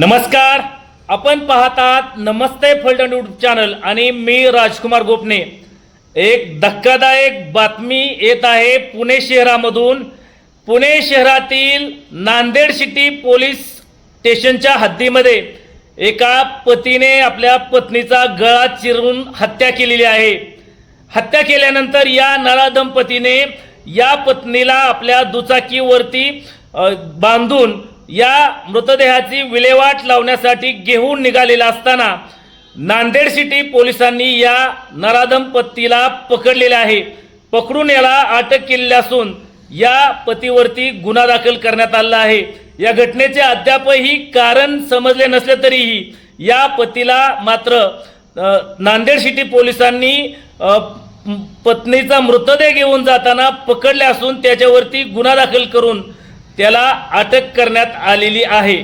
नमस्कार. आपण पाहतात नमस्ते फलटण यूट्यूब चॅनल आणि मी राजकुमार गोपने. एक धक्कादायक बातमी येत आहे पुणे शहरामधून. पुणे शहरातील नांदेड सिटी पोलीस स्टेशनच्या हद्दीमध्ये एका पतीने आपल्या पत्नीचा गळा चिरून हत्या केलेली आहे. हत्या केल्यानंतर या नळा दंपतीने या पत्नीला आपल्या दुचाकीवरती बांधून या मृतदेहाची विल्हेवाट लावण्यासाठी घेऊन निघालेला असताना नांदेड सिटी पोलिसांनी या नराधम पतीला पकडलेले आहे. पकडून याला अटक केलेली असून या पतीवरती गुन्हा दाखल करण्यात आला आहे. या घटनेचे अद्यापही कारण समजले नसले तरीही या पतीला मात्र नांदेड सिटी पोलिसांनी पत्नीचा मृतदेह घेऊन जाताना पकडले असून त्याच्यावरती गुन्हा दाखल करून त्याला अटक करण्यात आलेली आहे.